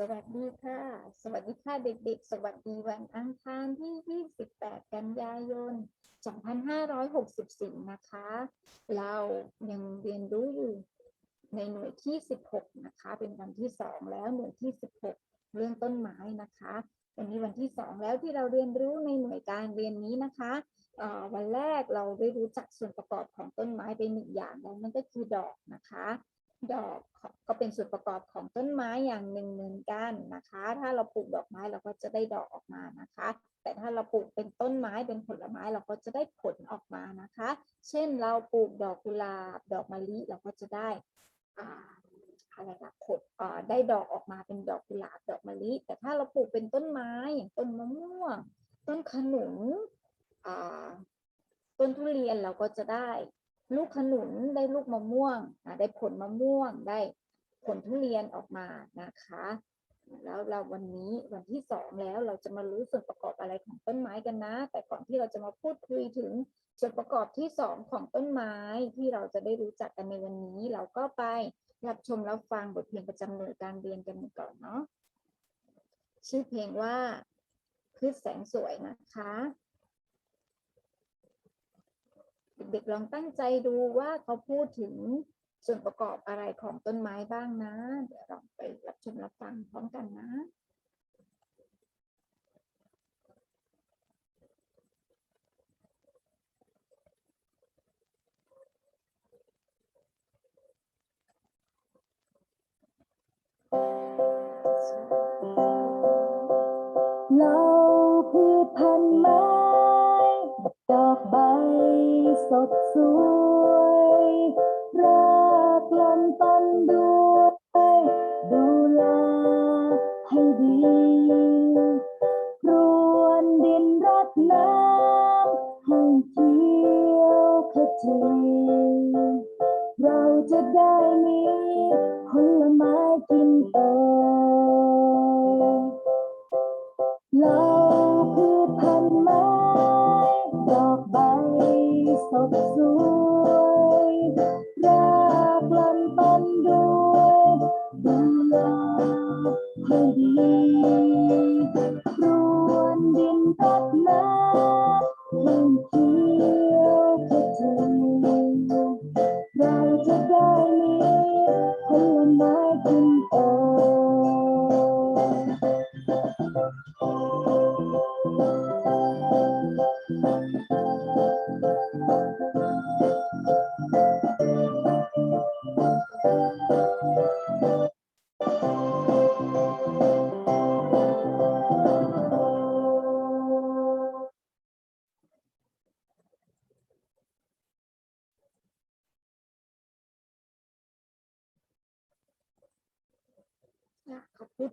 สวัสดีค่ะ สวัสดีค่ะเด็กๆ สวัสดีวันอังคารที่ 28 กันยายน 2564 นะคะ เรายังเรียนรู้อยู่ในหน่วยที่ 16 นะคะ เป็นวันที่ 2 แล้วหน่วยที่ 16 เรื่องต้นไม้นะคะ วันนี้วันที่ 2 แล้วที่เราเรียนรู้ในหน่วยการเรียนนี้นะคะ วันแรกเราได้รู้จักส่วนประกอบของต้นไม้ไปหนึ่งอย่างแล้วนั่นก็คือดอกนะคะ ดอกก็เป็นส่วนประกอบของต้นไม้อย่างหนึ่งเหมือนกันนะคะ ถ้าเราปลูกดอกไม้เราก็จะได้ดอกออกมานะคะ แต่ถ้าเราปลูกเป็นต้นไม้เป็นผลไม้เราก็จะได้ผลออกมานะคะ เช่นเราปลูกดอกกุหลาบดอกมะลิเราก็จะได้อ่าอะไรนะผลได้ดอกออกมาเป็นดอกกุหลาบดอกมะลิ แต่ถ้าเราปลูกเป็นต้นไม้อย่างต้นมะม่วง ต้นขนุนต้นทุเรียนเราก็จะได้ ลูกขนุนได้ลูกมะม่วงอะได้ผลมะม่วงได้ผลทุเรียนออกมานะคะ แล้วเราวันนี้วันที่สองแล้วเราจะมารู้ส่วนประกอบอะไรของต้นไม้กันนะ แต่ก่อนที่เราจะมาพูดคุยถึงส่วนประกอบที่สองของต้นไม้ที่เราจะได้รู้จักกันในวันนี้ เราก็ไปรับชมรับฟังบทเพลงประจำหน่วยการเรียนกันก่อนเนาะชื่อเพลงว่าพืชแสงสวยนะคะ เด็กๆลองตั้งใจดูว่าเขาพูดถึงส่วนประกอบอะไรของต้นไม้บ้างนะ เดี๋ยวลองไปรับชมรับฟังพร้อมกันนะ ส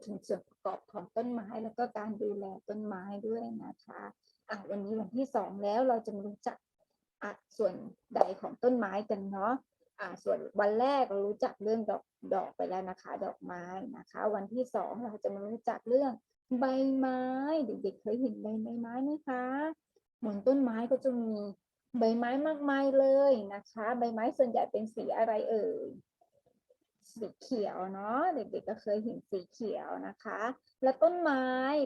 ถึงส่วนประกอบของต้นไม้แล้วก็การดูแลต้นไม้ด้วยนะคะอะวันนี้วันที่สองแล้วเราจะมารู้จักอะส่วนใดของต้นไม้กันเนาะอะส่วนวันแรกเรารู้จักเรื่องดอกดอกไปแล้วนะคะ ดอกไม้นะคะ วันที่สองเราจะมารู้จักเรื่องใบไม้เด็กๆเคยเห็นใบไม้ไหมคะเหมือนต้นไม้ก็จะมีใบไม้มากมายเลยนะคะ ใบไม้ส่วนใหญ่เป็นสีอะไรเอ่ย สีเขียวเนาะเด็กๆก็เคยเห็นสีเขียวนะคะ และต้นไม้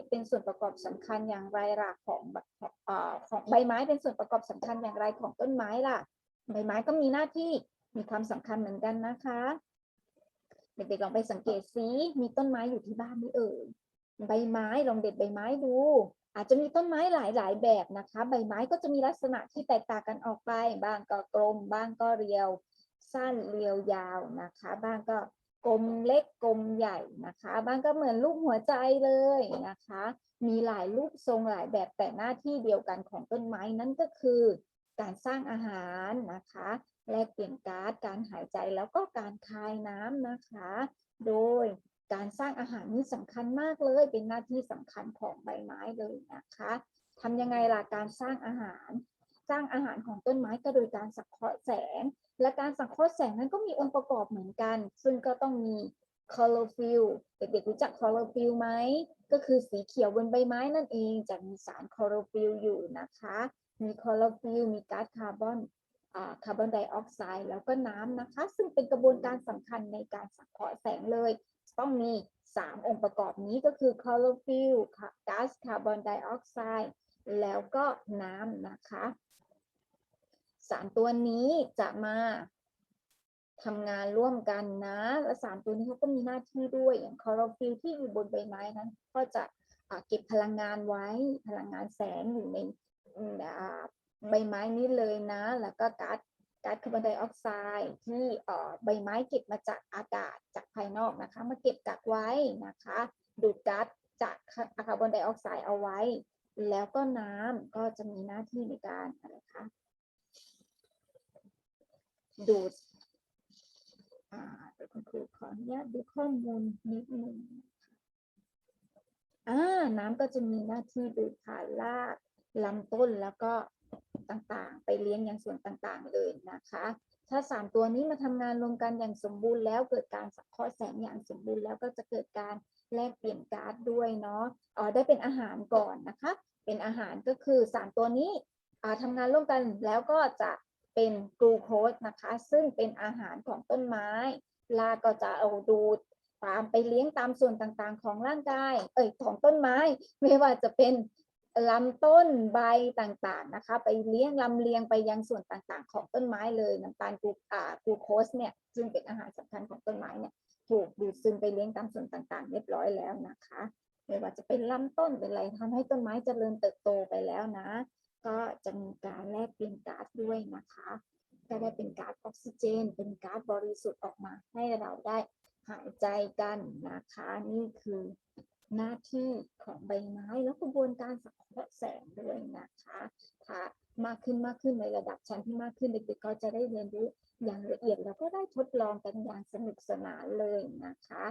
เป็นส่วนประกอบสำคัญอย่างไรล่ะของแบบของเอ่อของใบไม้เป็นส่วนประกอบสำคัญอย่างไรของต้นไม้ล่ะ ใบไม้ก็มีหน้าที่มีความสำคัญเหมือนกันนะคะ เด็กๆลองไปสังเกตซิมีต้นไม้อยู่ที่บ้านไหมเอ่ยใบไม้ลองเด็ดใบไม้ดู อาจจะมีต้นไม้หลายๆแบบนะคะ ใบไม้ก็จะมีลักษณะที่แตกต่างกันออกไป บางก็กลม บางก็เรียว สั้นเรียวยาวนะคะ บ้างก็กลมเล็กกลมใหญ่นะคะ บ้างก็เหมือนรูปหัวใจเลยนะคะ มีหลายรูปทรงหลายแบบแต่หน้าที่เดียวกันของต้นไม้นั่นก็คือการสร้างอาหารนะคะ แลกเปลี่ยนก๊าซการหายใจแล้วก็การคายน้ำนะคะ โดยการสร้างอาหารนี่สำคัญมากเลย เป็นหน้าที่สำคัญของใบไม้เลยนะคะทำยังไงล่ะการสร้างอาหาร สร้างอาหารของต้นไม้ก็โดยการสังเคราะห์แสง และการสังเคราะห์แสงนั้นก็มีองค์ประกอบเหมือนกัน ซึ่งก็ต้องมี chlorophyll เด็กๆรู้จัก chlorophyll ไหม ก็คือสีเขียวบนใบไม้นั่นเองจะมีสาร chlorophyll อยู่นะคะ มี chlorophyll มีก๊าซคาร์บอนคาร์บอนไดออกไซด์แล้วก็น้ำนะคะ ซึ่งเป็นกระบวนการสำคัญในการสังเคราะห์แสงเลย ต้องมี 3 องค์ประกอบนี้ก็คือ chlorophyll ค่ะก๊าซคาร์บอนไดออกไซด์แล้วก็น้ำนะคะ สารตัวนี้จะมาทำงานร่วมกันนะ และสารตัวนี้เขาก็มีหน้าที่ด้วยอย่างคลอโรฟิลที่อยู่บนใบไม้นั้น ก็จะเก็บพลังงานไว้พลังงานแสงอยู่ในใบไม้นี้เลยนะ แล้วก็ก๊าซก๊าซคาร์บอนไดออกไซด์ที่ใบไม้เก็บมาจากอากาศจากภายนอกนะคะ มาเก็บกักไว้นะคะ ดูดก๊าซจากคาร์บอนไดออกไซด์เอาไว้ แล้วก็น้ำก็จะมีหน้าที่ในการอะไรคะ ดูดคุณครูขออนุญาตดูข้อมูลนิดหนึ่งอ่าน้ำก็จะมีหน้าที่ดูดผ่านรากลำต้นแล้วก็ต่างๆ ไปเลี้ยงอย่างส่วนต่างๆเลยนะคะ ถ้าสามตัวนี้มาทำงานรวมกันอย่างสมบูรณ์แล้วเกิดการสังเคราะห์แสงอย่างสมบูรณ์แล้วก็จะเกิดการแลกเปลี่ยนก๊าซด้วยเนาะอ๋อได้เป็นอาหารก่อนนะคะ เป็นอาหารก็คือสารตัวนี้ทำงานร่วมกันแล้วก็จะ เป็นกลูโคสนะคะ ซึ่งเป็นอาหารของต้นไม้ราก็จะเอาดูดตามไปเลี้ยงตามส่วนต่างๆ ของร่างกาย เอ้ยของต้นไม้ ไม่ว่าจะเป็นลำต้นใบต่างๆนะคะ ไปเลี้ยงลำเลียงไปยังส่วนต่างๆ ของต้นไม้เลยน้ำตาลกลูอ่ากลูโคสเนี่ยซึ่งเป็นอาหารสำคัญของต้นไม้เนี่ยถูกดูดซึมไปเลี้ยงตามส่วนต่างๆ เรียบร้อยแล้วนะคะ ไม่ว่าจะเป็นลำต้นเป็นอะไรทำให้ต้นไม้เจริญเติบโตไปแล้วนะ ก็จะมีการแลกเปลี่ยนก๊าซด้วยนะคะก็ได้เป็นก๊าซออกซิเจน เป็นก๊าซบริสุทธิ์ออกมาให้เราได้หายใจกันนะคะ นี่คือหน้าที่ของใบไม้แล้วกระบวนการสังเคราะห์แสงด้วยนะคะถ้ามากขึ้นมากขึ้นในระดับชั้นที่มากขึ้นเด็กๆก็จะได้เรียนรู้อย่างละเอียดแล้วก็ได้ทดลองกันอย่างสนุกสนานเลยนะคะ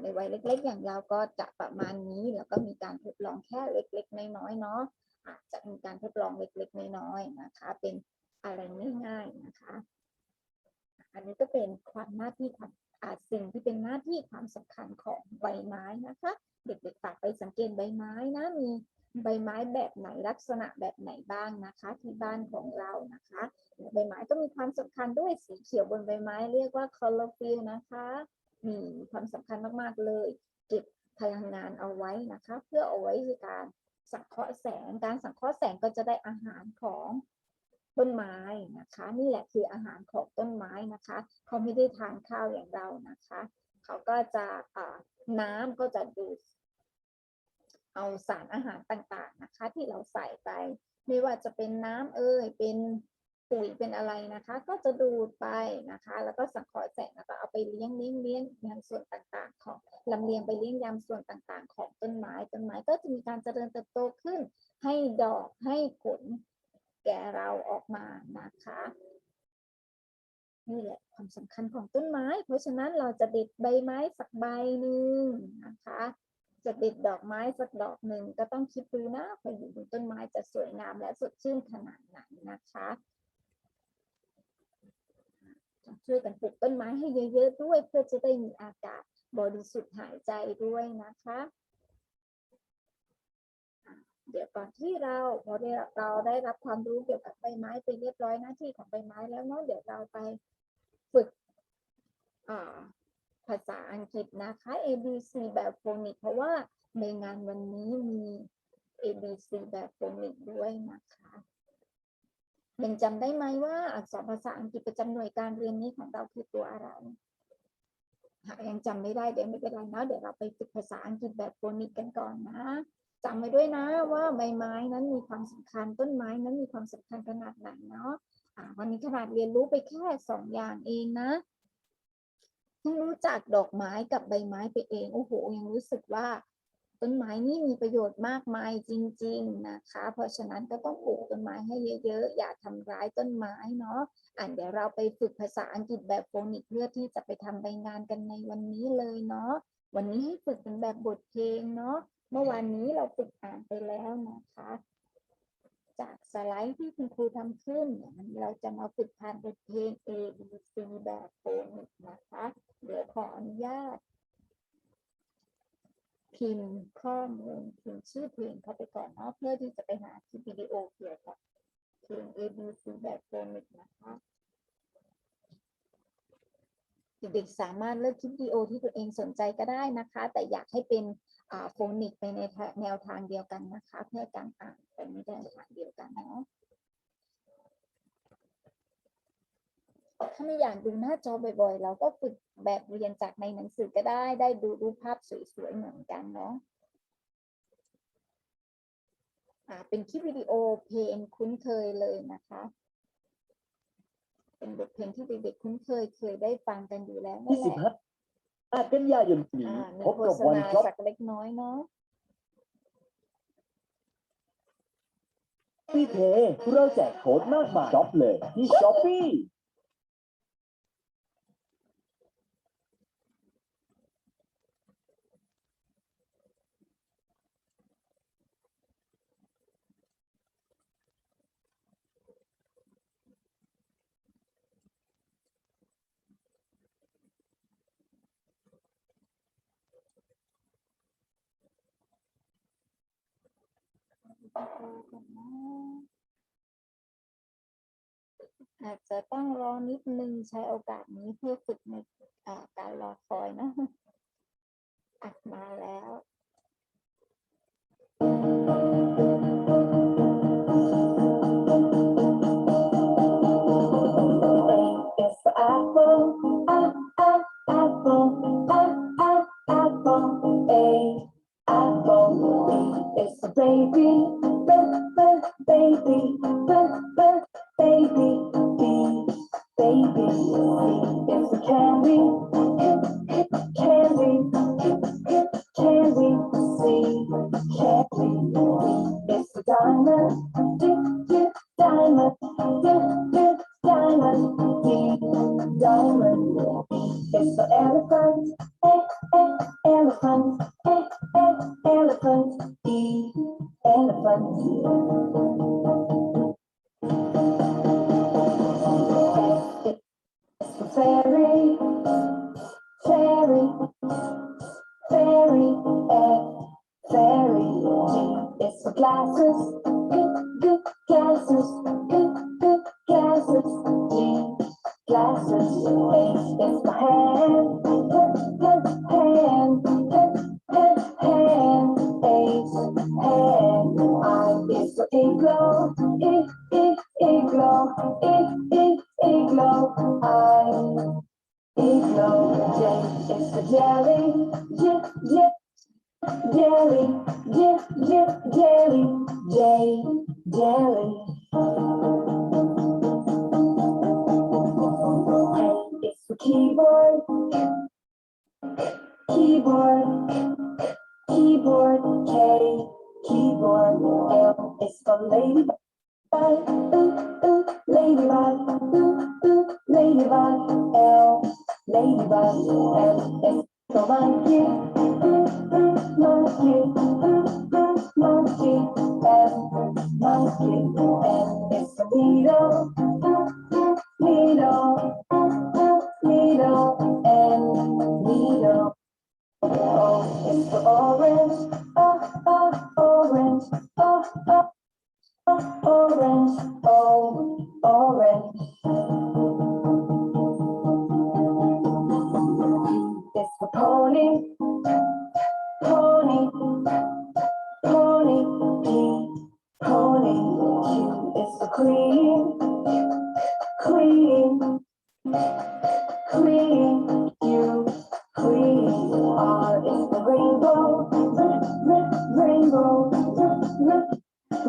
ในวัยเล็กๆ อย่างเราก็จะประมาณนี้แล้วก็มีการทดลองแค่เล็ก ๆ น้อยๆเนาะ อาจจะมีการทดลองเล็กๆ น้อยๆนะคะ เป็นอะไรง่ายๆนะคะ อันนี้ก็เป็นความหน้าที่ความอาสิ่งที่เป็นหน้าที่ความสำคัญของใบไม้นะคะ เด็กๆฝากไปสังเกตใบไม้นะมีใบไม้แบบไหนลักษณะแบบไหนบ้างนะคะ ที่บ้านของเรานะคะ ใบไม้ก็มีความสำคัญด้วยสีเขียวบนใบไม้เรียกว่า chlorophyll นะคะมีความสำคัญมากๆเลย เก็บพลังงานเอาไว้นะคะ เพื่อเอาไว้ในการ สังเคราะห์แสง การสังเคราะห์แสงก็จะได้อาหารของต้นไม้นะคะ นี่แหละคืออาหารของต้นไม้นะคะ เขาไม่ได้ทานข้าวอย่างเรานะคะ เขาก็จะน้ำก็จะดูดเอาสารอาหารต่างๆนะคะ ที่เราใส่ไป ไม่ว่าจะเป็นน้ำเอ่ยเป็น ปุ๋ยเป็นอะไรนะคะ ก็จะดูดไปนะคะ แล้วก็สังเคราะห์แสงแล้วก็เอาไปเลี้ยงเลี้ยงเลี้ยงยังส่วนต่างๆ ของลำเลียงไปเลี้ยงยำส่วนต่างๆ ของต้นไม้ต้นไม้ก็จะมีการเจริญเติบโตขึ้น ให้ดอกให้ผลแก่เราออกมานะคะนี่แหละความสำคัญของต้นไม้ เพราะฉะนั้นเราจะเด็ดใบไม้สักใบหนึ่งนะคะจะเด็ดดอกไม้สักดอกหนึ่งก็ต้องคิดดูนะพออยู่บนต้นไม้จะสวยงามและสดชื่นขนาดไหนนะคะ ช่วยกันปลูกต้นไม้ให้เยอะๆด้วยเพื่อจะได้มีอากาศบริสุทธิ์หายใจด้วยนะคะ เดี๋ยวก่อนที่เราพอได้เราได้รับความรู้เกี่ยวกับใบไม้ไปเรียบร้อยหน้าที่ของใบไม้แล้วเนาะเดี๋ยวเราไปฝึกภาษาอังกฤษนะคะ A B C แบบโฟนิกเพราะว่าในงานวันนี้มี A B C แบบโฟนิกด้วยนะคะ ยังจำได้ไหมว่าอักษรภาษาอังกฤษประจำหน่วยการเรียนนี้ของเราคือตัวอะไรหากยังจำไม่ได้เดี๋ยวไม่เป็นไรเนาะเดี๋ยวเราไปฝึกภาษาอังกฤษแบบโฟนิกกันก่อนนะจำไว้ด้วยนะว่าใบไม้นั้นมีความสำคัญต้นไม้นั้นมีความสำคัญขนาดไหนเนาะอ่าวันนี้ขนาดเรียนรู้ไปแค่สองอย่างเองนะเพิ่งรู้จักดอกไม้กับใบไม้ไปเองโอ้โหยังรู้สึกว่า ต้นไม้นี่มีประโยชน์มากมายจริง ๆนะคะ เพราะฉะนั้นก็ต้องปลูกต้นไม้ให้เยอะ ๆ อย่าทำร้ายต้นไม้เนาะอ่านเดี๋ยวเราไปฝึกภาษาอังกฤษแบบโฟนิกเพื่อที่จะไปทำใบงานกันในวันนี้เลยเนาะวันนี้ให้ฝึกเป็นแบบบทเพลงเนาะเมื่อวานนี้เราฝึกอ่านไปแล้วนะคะ จากสไลด์ที่คุณครูทำขึ้นเนี่ยวันนี้เราจะมาฝึกผ่านบทเพลง A B C แบบโฟนิกนะคะ เดี๋ยวขออนุญาต พิมพ์ข้อมูลพิมพ์ชื่อเพลงเข้าไปก่อนเนาะเพื่อที่จะไปหาคลิปวิดีโอเกี่ยวกับเพลง A B C แบบโฟนิกนะคะเด็กๆสามารถเลือกคลิปวิดีโอที่ตัวเองสนใจก็ได้นะคะ แต่อยากให้เป็นโฟนิกไปในแนวทางเดียวกันนะคะ เพื่อการอ่านไปในแนวทางเดียวกันเนาะ ถ้าไม่อยากดูหน้าจอบ่อยๆ เราก็ฝึกแบบเรียนจากในหนังสือก็ได้ ได้ดูรูปภาพสวยๆ เหมือนกันเนาะอ่าเป็นคลิปวิดีโอเพลงคุ้นเคยเลยนะคะ เป็นบทเพลงที่เด็กๆคุ้นเคยเคยได้ฟังกันอยู่แล้วนั่นแหละ25อากันยายนนี้อ่ามีพบโฆกับษวันณาช็อปสักเล็กน้อยเนาะปี้เพย์เราแจกโค้ดมากมายช็อปเลยที่ช้อปปี้ อาจจะต้องรอนิดนึงใช้โอกาสนี้เพื่อฝึกในการรอคอยนะอัดมาแล้ว A is for apple, a, a, glasses, good, good glasses, good, good glasses, drink glasses, it's my hand. Thank you. monkey, monkey, monkey, monkey.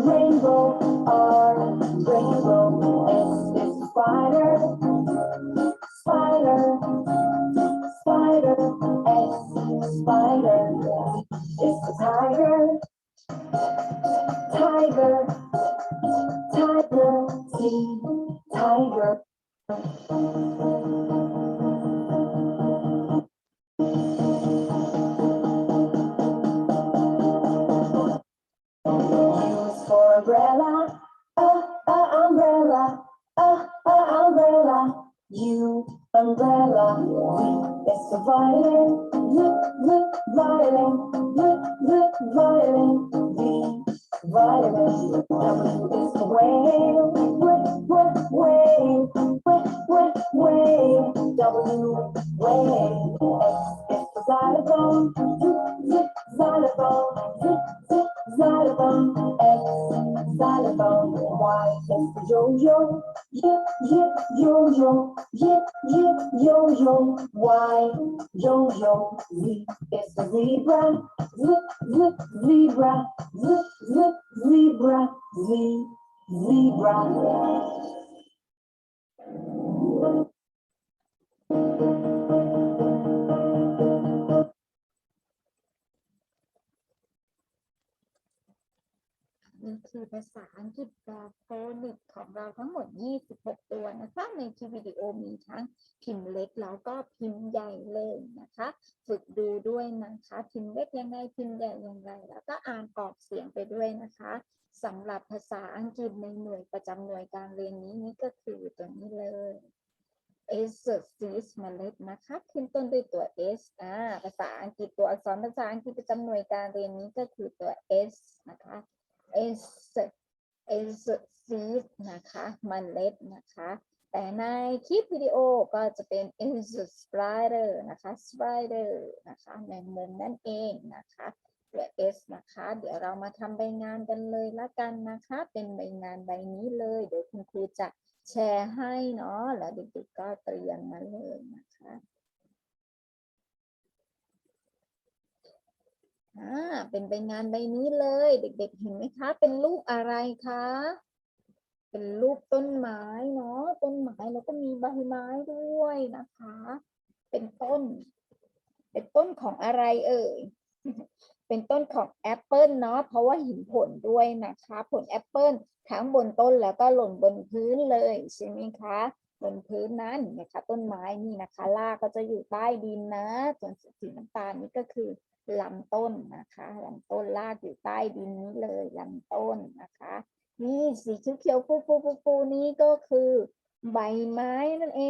Rainbow, ษาอังกฤษแบบโฟนิกของเราทั้งหมด 26 ตัวนะคะในคลิปวิดีโอมีทั้งพิมพ์เล็กแล้วก็พิมพ์ใหญ่เลยนะคะ ฝึกดูด้วยนะคะ พิมพ์เล็กยังไงพิมพ์ใหญ่ยังไง แล้วก็อ่านออกเสียงไปด้วยนะคะสำหรับภาษาอังกฤษในหน่วยประจำหน่วยการเรียนนี้นี่ก็คือตัวนี้เลย S seeds เมล็ดนะคะขึ้นต้นด้วยตัว S อ่าภาษาอังกฤษตัวอักษรภาษาอังกฤษประจำหน่วยการเรียนนี้ก็คือตัว S นะคะ S S seed นะคะมันเล็ดนะคะ แต่ในคลิปวิดีโอก็จะเป็น is spider นะคะ spider นะคะแมงมุมนั่นเองนะคะตัว S นะคะ เดี๋ยวเรามาทำใบงานกันเลยละกันนะคะ เป็นใบงานใบนี้เลย เดี๋ยวคุณครูจะแชร์ให้เนาะแล้วเด็กๆก็เตรียมมาเลยนะคะ อ่าเป็นใบงานใบนี้เลย เด็ก ๆ เห็นไหมคะ เป็นรูปอะไรคะ เป็นรูปต้นไม้เนาะต้นไม้แล้วก็มีใบไม้ด้วยนะคะ เป็นต้น เป็นต้นของอะไรเอ่ยเป็นต้นของแอปเปิลเนาะเพราะว่าเห็นผลด้วยนะคะ ผลแอปเปิลทั้งบนต้นแล้วก็หล่นบนพื้นเลยใช่ไหมคะบนพื้นนั้นนะคะ ต้นไม้นี่นะคะรากก็จะอยู่ใต้ดินนะส่วนสีน้ำตาลนี่ก็คือ ลำต้นนะคะลำต้นรากอยู่ใต้ดินนี้เลยลำต้นนะคะ นี่สีเขียวๆฟูฟูฟูฟูๆนี้ก็คือใบไม้นั่นเอ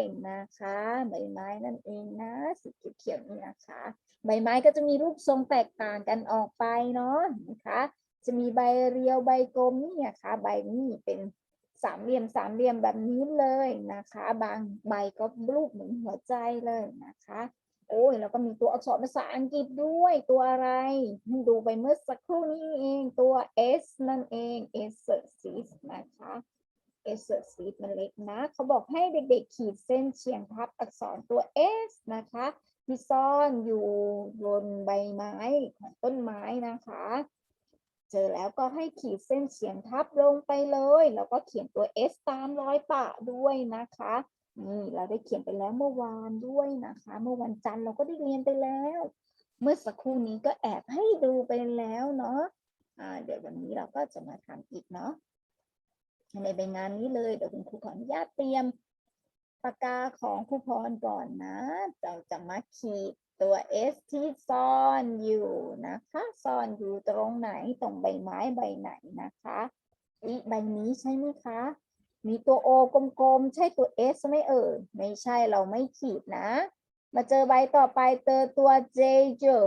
งนะคะ ใบไม้นั่นเองนะสีเขียวๆนี่นะคะ ใบไม้ก็จะมีรูปทรงแตกต่างกันออกไปเนาะนะคะ จะมีใบเรียวใบกลมนี่นะคะใบนี้เป็นสามเหลี่ยมสามเหลี่ยมแบบนี้เลยนะคะ บางใบก็รูปเหมือนหัวใจเลยนะคะ โอ้ยแล้วก็มีตัวอักษรภาษาอังกฤษด้วยตัวอะไร ดูไปเมื่อสักครู่นี้เองตัว S นั่นเอง S seed นะคะ S seed มันเล็กนะ เขาบอกให้เด็กๆ ขีดเส้นเฉียงทับอักษรตัว S นะคะที่ซ่อนอยู่บนใบไม้ของต้นไม้นะคะ เจอแล้วก็ให้ขีดเส้นเฉียงทับลงไปเลย แล้วก็เขียนตัว S ตามรอยปะด้วยนะคะ นี่เราได้เขียนไปแล้วเมื่อวานด้วยนะคะ เมื่อวันจันทร์เราก็ได้เรียนไปแล้ว เมื่อสักครู่นี้ก็แอบให้ดูไปแล้วเนาะอ่าเดี๋ยววันนี้เราก็จะมาทำอีกเนาะในใบงานนี้เลยเดี๋ยวคุณครูขออนุญาตเตรียมปากกาของครูพรก่อนนะ เราจะมาขีดตัว S ที่ซ่อนอยู่นะคะซ่อนอยู่ตรงไหนตรงใบไม้ใบไหนนะคะอีใบนี้ใช่ไหมคะ มีตัว O กลมๆ ใช่ตัว S ไหม่เอ่ยไม่ใช่เราไม่ขีดนะ มาเจอใบต่อไปเจอตัว J เจอ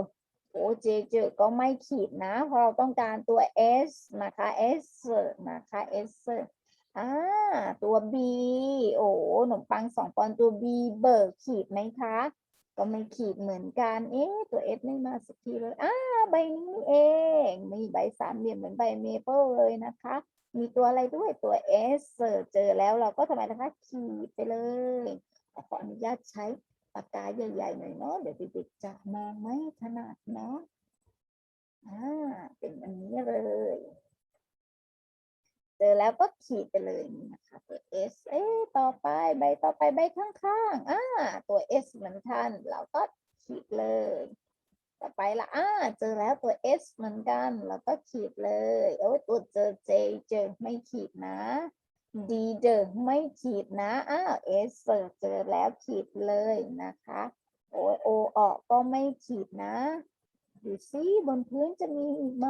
โอ้ J เจอก็ไม่ขีดนะเพราะเราต้องการตัว S นะคะ S นะคะ S อ่าตัว B โอ้ขนมปังสองปอนด์ตัว B เบิกขีดไหมคะ ก็ไม่ขีดเหมือนกัน เอ๊ะตัว S ไม่มาสักทีเลยอ่าใบนี้นี่เอง มีใบสามเหลี่ยมเหมือนใบเมเปิลเลยนะคะ มีตัวอะไรด้วยตัว S เสิร์ชเจอแล้วเราก็ทำไมนะคะขีดไปเลยขออนุญาตใช้ปากกาใหญ่ๆหน่อยเนาะเดี๋ยวเด็กๆจะมองไม่ถนัดเนาะอ่าเป็นอันนี้เลย เจอแล้วก็ขีดไปเลยนะคะตัว S เอ๊ต่อไปใบต่อไปใบข้างๆอ่าตัว S เหมือนกันเราก็ขีดเลย ต่อไปละอ่าเจอแล้วตัว S เหมือนกันเราก็ขีดเลย โอ้ยตัวเจอ J เจอไม่ขีดนะ D เจอไม่ขีดนะ อ้าว S เจอเจอแล้วขีดเลยนะคะ โอ้ย O ออกก็ไม่ขีดนะดูซิบนพื้นจะมีอีกไหม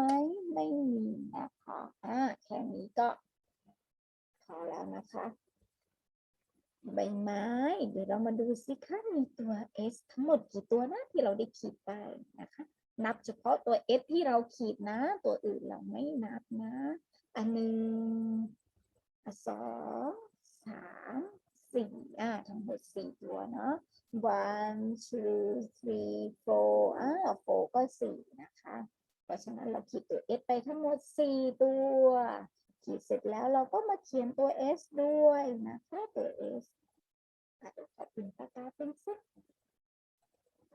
ไม่มีนะคะ อ่าแค่นี้ก็พอแล้วนะคะ ใบไม้ เดี๋ยวเรามาดูสิคะมีตัว S ทั้งหมดกี่ตัวนะที่เราได้ขีดไปนะคะ นับเฉพาะตัว S ที่เราขีดนะ ตัวอื่นเราไม่นับนะ อันหนึ่งอันสองสามสสี่อ่าทั้งหมดสี่ตัวเนาะ one two three four อ่า four ก็สี่นะคะ เพราะฉะนั้นเราขีดตัว s ไปทั้งหมดสี่ตัว ขีดเสร็จแล้วเราก็มาเขียนตัว s ด้วยนะคะตัว s อะเดี๋ยวขอเป็นปากกาเป็นเส้น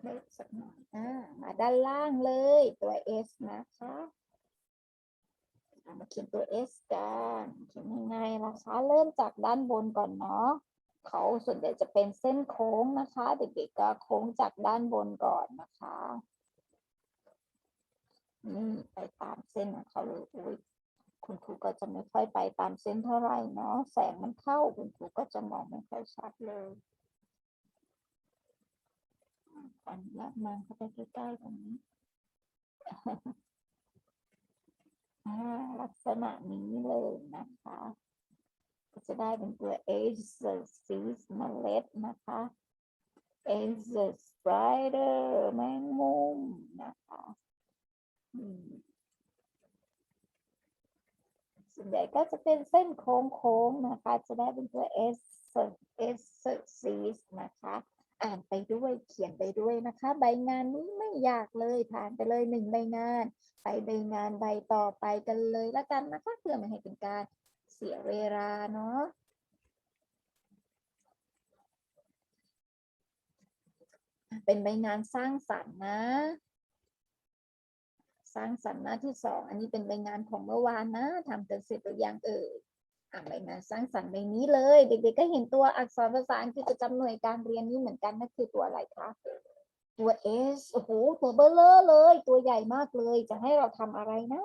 เล็กสักหน่อยอ่ามาด้านล่างเลยตัว s นะคะมาเขียนตัว s กันเขียนยังไงนะคะ เริ่มจากด้านบนก่อนเนาะเขาส่วนใหญ่จะเป็นเส้นโค้งนะคะ เด็กๆก็โค้งจากด้านบนก่อนนะคะนี่ไปตามเส้นของเขาเลย คุณครูก็จะไม่ค่อยไปตามเส้นเท่าไหร่เนาะแสงมันเข้าคุณครูก็จะมองไม่ค่อยชัดเลยขออนุญาตมาเข้าไปใกล้ๆตรงนี้ลักษณะนี้เลยนะคะ ก็จะได้เป็นตัว H seeds เมล็ดนะคะ H spider แมงมุมนะคะ ส่วนใหญ่ก็จะเป็นเส้นโค้งๆนะคะ จะได้เป็นตัว S S seeds นะคะ อ่านไปด้วยเขียนไปด้วยนะคะ ใบงานนี้ไม่ยากเลยผ่านไปเลยหนึ่งใบงาน ไปใบงานใบต่อไปกันเลยละกันนะคะเพื่อไม่ให้เป็นการเสียเวลาเนาะเป็นใบงานสร้างสรรค์นะ สร้างสรรค์หน้าที่สองอันนี้เป็นใบงานของเมื่อวานนะทำกันเสร็จหรือยังเอ่ยอ่านใบงานสร้างสรรค์ใบนี้เลย เด็กๆก็เห็นตัวอักษรภาษาอังกฤษประจำหน่วยการเรียนนี้เหมือนกันนั่นคือตัวอะไรคะตัว S โอ้โหตัวเบลเลอร์เลย ตัวใหญ่มากเลย จะให้เราทำอะไรนะ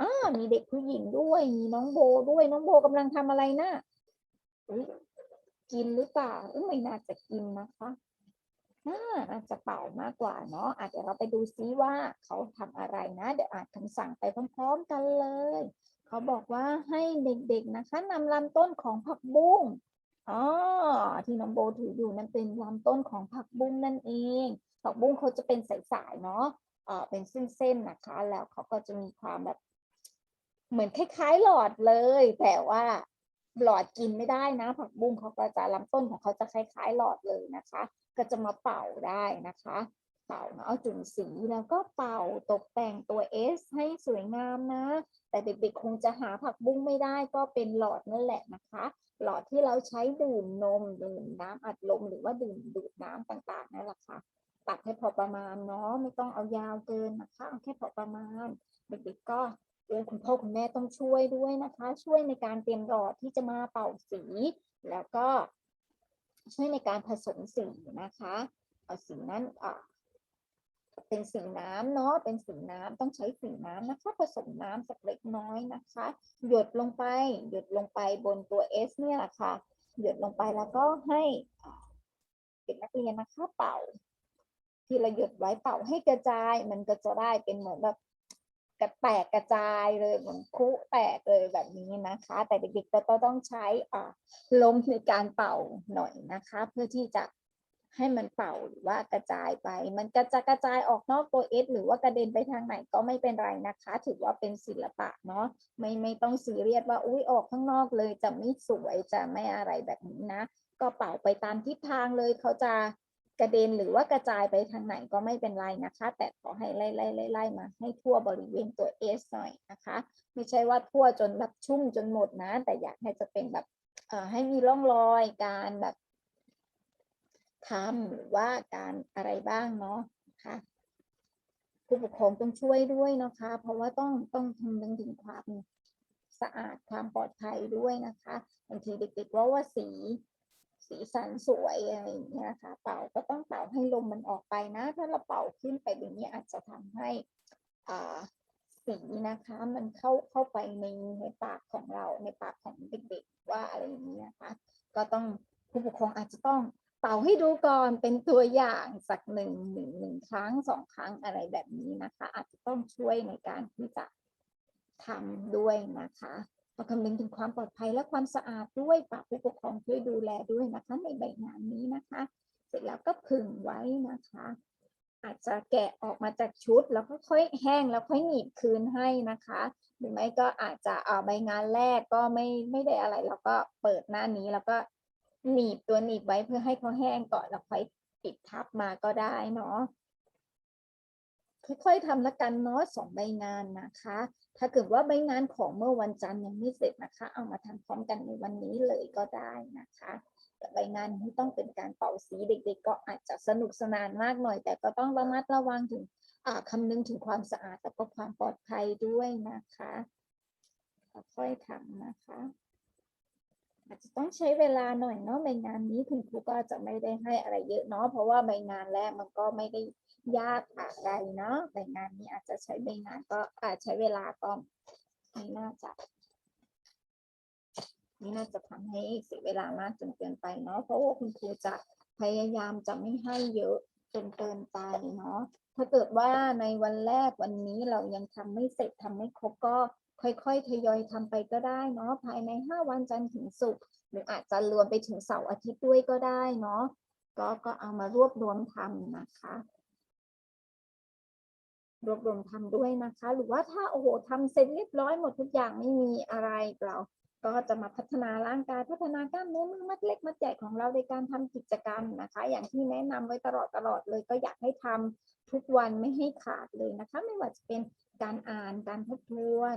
อ่ามีเด็กผู้หญิงด้วยมีน้องโบด้วยน้องโบกำลังทำอะไรนะกินหรือเปล่าไม่น่าจะกินนะคะ น่าน่าจะเป่ามากกว่าเนาะอาจจะเราไปดูซิว่าเขาทำอะไรนะ เดี๋ยวอ่านคำสั่งไปพร้อมๆกันเลย เขาบอกว่าให้เด็กๆนะคะนำลำต้นของผักบุ้งอ๋อที่น้องโบถืออยู่นั่นเป็นลำต้นของผักบุ้งนั่นเอง ผักบุ้งเขาจะเป็นสายๆเนาะเออเป็นเส้นๆนะคะ แล้วเขาก็จะมีความแบบ เหมือนคล้ายๆหลอดเลย แต่ว่า หลอดกินไม่ได้นะ ผักบุ้งเขาก็จะลำต้นของเขาจะคล้ายๆหลอดเลยนะคะ ก็จะมาเป่าได้นะคะ เป่าเนาะจุ่มสีแล้วก็เป่าตกแต่งตัว S ให้สวยงามนะ แต่เด็กๆคงจะหาผักบุ้งไม่ได้ก็เป็นหลอดนั่นแหละนะคะ หลอดที่เราใช้ดื่มนมดื่มน้ำอัดลมหรือว่าดื่มดูดน้ำต่างๆนั่นแหละค่ะตัดให้พอประมาณเนาะไม่ต้องเอายาวเกินนะคะเอาแค่พอประมาณเด็กๆก็ คุณพ่อคุณแม่ต้องช่วยด้วยนะคะ ช่วยในการเตรียมหลอดที่จะมาเป่าสี แล้วก็ช่วยในการผสมสีนะคะเอาสีนั้นเป็นสีน้ำเนาะเป็นสีน้ำต้องใช้สีน้ำนะคะ ผสมน้ำสักเล็กน้อยนะคะ หยดลงไป หยดลงไปบนตัว S เนี่ยแหละค่ะ หยดลงไปแล้วก็ให้เด็กนักเรียนนะคะเป่า ที่เราหยดไว้เป่าให้กระจายมันก็จะได้เป็นเหมือนแบบ กระแตกกระจายเลยเหมือนคุแตกเลยแบบนี้นะคะ แต่เด็กๆก็ต้องใช้ลมในการเป่าหน่อยนะคะ เพื่อที่จะให้มันเป่าหรือว่ากระจายไป มันก็จะกระจายออกนอกตัว S หรือว่ากระเด็นไปทางไหนก็ไม่เป็นไรนะคะ ถือว่าเป็นศิลปะเนาะไม่ไม่ต้องซีเรียสว่าอุ้ยออกข้างนอกเลยจะไม่สวยจะไม่อะไรแบบนี้นะ ก็เป่าไปตามทิศทางเลยเขาจะ กระเด็นหรือว่ากระจายไปทางไหนก็ไม่เป็นไรนะคะ แต่ขอให้ไล่ไล่ไล่ไล่มาให้ทั่วบริเวณตัว S หน่อยนะคะ ไม่ใช่ว่าทั่วจนแบบชุ่มจนหมดนะ แต่อยากให้จะเป็นแบบเอ่อให้มีร่องรอยการแบบทำหรือว่าการอะไรบ้างเนาะนะคะผู้ปกครองต้องช่วยด้วยนะคะ เพราะว่าต้องต้องคำนึงถึงความสะอาดความปลอดภัยด้วยนะคะบางทีเด็กๆว่าว่าสี สีสันสวยอะไรอย่างเงี้ยนะคะเป่าก็ต้องเป่าให้ลมมันออกไปนะ ถ้าเราเป่าขึ้นไปอย่างนี้อาจจะทำให้อ่าสีนะคะมันเข้าเข้าไปในในปากของเราในปากของเด็กๆว่าอะไรอย่างนี้นะคะ ก็ต้องผู้ปกครองอาจจะต้องเป่าให้ดูก่อนเป็นตัวอย่างสักหนึ่งหนึ่งหนึ่งครั้งสองครั้งอะไรแบบนี้นะคะ อาจจะต้องช่วยในการที่จะทำด้วยนะคะ ต้องคำนึงถึงความปลอดภัยและความสะอาดด้วยฝากผู้ปกครองช่วยดูแลด้วยนะคะในใบงานนี้นะคะ เสร็จแล้วก็ผึ่งไว้นะคะ อาจจะแกะออกมาจากชุดแล้วก็ค่อยแห้งแล้วค่อยหนีบคืนให้นะคะ หรือไม่ก็อาจจะเอาใบงานแรกก็ไม่ไม่ได้อะไรแล้วก็เปิดหน้านี้แล้วก็หนีบตัวหนีบไว้เพื่อให้เขาแห้งก่อนแล้วค่อยปิดทับมาก็ได้เนาะ ค่อยๆทำละกันเนาะสองใบงานนะคะ ถ้าเกิดว่าใบงานของเมื่อวันจันทร์ยังไม่เสร็จนะคะ เอามาทำพร้อมกันในวันนี้เลยก็ได้นะคะแต่ใบงานนี้ต้องเป็นการเป่าสีเด็ก ๆ ก็อาจจะสนุกสนานมากหน่อย แต่ก็ต้องระมัดระวังถึงอ่าคำนึงถึงความสะอาดแล้วก็ความปลอดภัยด้วยนะคะค่อยๆทำนะคะอาจจะต้องใช้เวลาหน่อยเนาะใบงานนี้คุณครูก็จะไม่ได้ให้อะไรเยอะเนาะเพราะว่าใบงานแรกมันก็ไม่ได้ ยากอะไรเนาะใบงานนี้อาจจะใช้ใบงานก็อาจใช้เวลาก็ไม่น่าจะไม่น่าจะทำให้เสียเวลามากจนเกินไปเนาะเพราะว่าคุณครูจะพยายามจะไม่ให้เยอะจนเกินไปเนาะถ้าเกิดว่าในวันแรกวันนี้เรายังทำไม่เสร็จทำไม่ครบก็ค่อยๆ ทยอยทำไปก็ได้เนาะภายในห้าวันจันทร์ถึงศุกร์หรืออาจจะรวมไปถึงเสาร์อาทิตย์ด้วยก็ได้เนาะก็ก็เอามารวบรวมทำนะคะ รวบรวมทำด้วยนะคะ หรือว่าถ้าโอ้โหทำเสร็จเรียบร้อยหมดทุกอย่างไม่มีอะไรเราก็จะมาพัฒนาร่างกายพัฒนากล้ามเนื้อมือมัดเล็กมัดใหญ่ของเราในการทำกิจกรรมนะคะ อย่างที่แนะนำไว้ตลอดตลอดเลยก็อยากให้ทำทุกวันไม่ให้ขาดเลยนะคะ ไม่ว่าจะเป็นการอ่านการทบทวน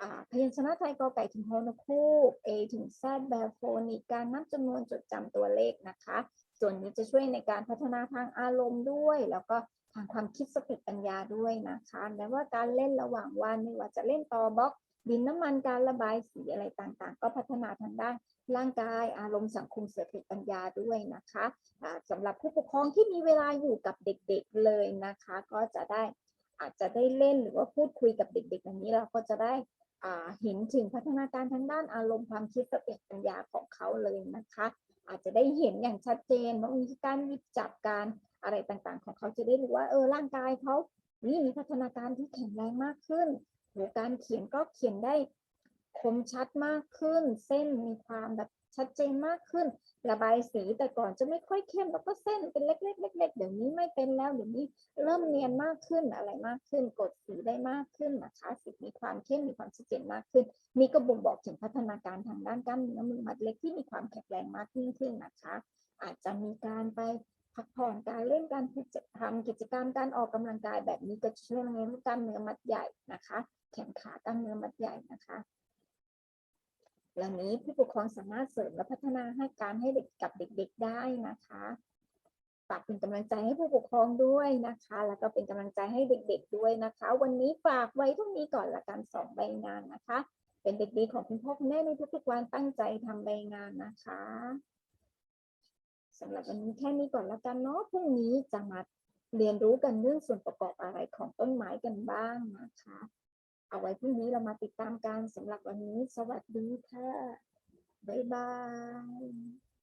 อ่าพยัญชนะไทยกอไก่ถึงโฮนคูก A ถึง Z แบบโฟนิกการนับจำนวนจดจำตัวเลขนะคะ ส่วนนี้จะช่วยในการพัฒนาทางอารมณ์ด้วย แล้วก็ ทางความคิดสติปัญญาด้วยนะคะแม้ว่าการเล่นระหว่างวันไม่ว่าจะเล่นตอบล็อก ดินน้ำมันการระบายสีอะไรต่างๆ ก็พัฒนาทางด้านร่างกายอารมณ์สังคมสติปัญญาด้วยนะคะสำหรับผู้ปกครองที่มีเวลาอยู่กับเด็กๆเลยนะคะ ก็จะได้อาจจะได้เล่นหรือว่าพูดคุยกับเด็กๆอย่างนี้เราก็จะได้เห็นถึงพัฒนาการทางด้านอารมณ์ความคิดสติปัญญาของเขาเลยนะคะ อาจจะได้เห็นอย่างชัดเจนว่ามีการหยิบจับการ อะไรต่างๆ ของเขาจะได้รู้ว่าเออร่างกายเขานี่มีพัฒนาการที่แข็งแรงมากขึ้นหรือการเขียนก็เขียนได้คมชัดมากขึ้น เส้นมีความแบบชัดเจนมากขึ้น ระบายสีแต่ก่อนจะไม่ค่อยเข้มแล้วก็เส้นเป็นเล็กๆเล็กๆเดี๋ยวนี้ไม่เป็นแล้วเดี๋ยวนี้เริ่มเนียนมากขึ้นอะไรมากขึ้น กดสีได้มากขึ้นนะคะสีมีความเข้มมีความชัดเจนมากขึ้น นี่ก็บ่งบอกถึงพัฒนาการทางด้านกล้ามเนื้อมือมัดเล็กที่มีความแข็งแรงมากยิ่งขึ้นนะคะ อาจจะมีการไป พักผ่อนการเล่นการทำกิจกรรมการออกกำลังกายแบบนี้ก็จะช่วยในกล้ามเนื้อมัดใหญ่นะคะ แขนขากล้ามเนื้อมัดใหญ่นะคะเหล่านี้ผู้ปกครองสามารถเสริมและพัฒนาให้การให้เด็กกับเด็ก ๆได้นะคะฝากเป็นกำลังใจให้ผู้ปกครองด้วยนะคะ แล้วก็เป็นกำลังใจให้เด็ก ๆด้วยนะคะ วันนี้ฝากไว้เท่านี้ก่อนละกันสองใบงานนะคะ เป็นเด็กดีของคุณพ่อคุณแม่ในทุกๆวันตั้งใจทำใบงานนะคะ สำหรับวันนี้แค่นี้ก่อนแล้วกันเนาะพรุ่งนี้จะมาเรียนรู้กันเรื่องส่วนประกอบอะไรของต้นไม้กันบ้างนะคะ เอาไว้พรุ่งนี้เรามาติดตามกันสำหรับวันนี้ สวัสดีค่ะ บ๊ายบาย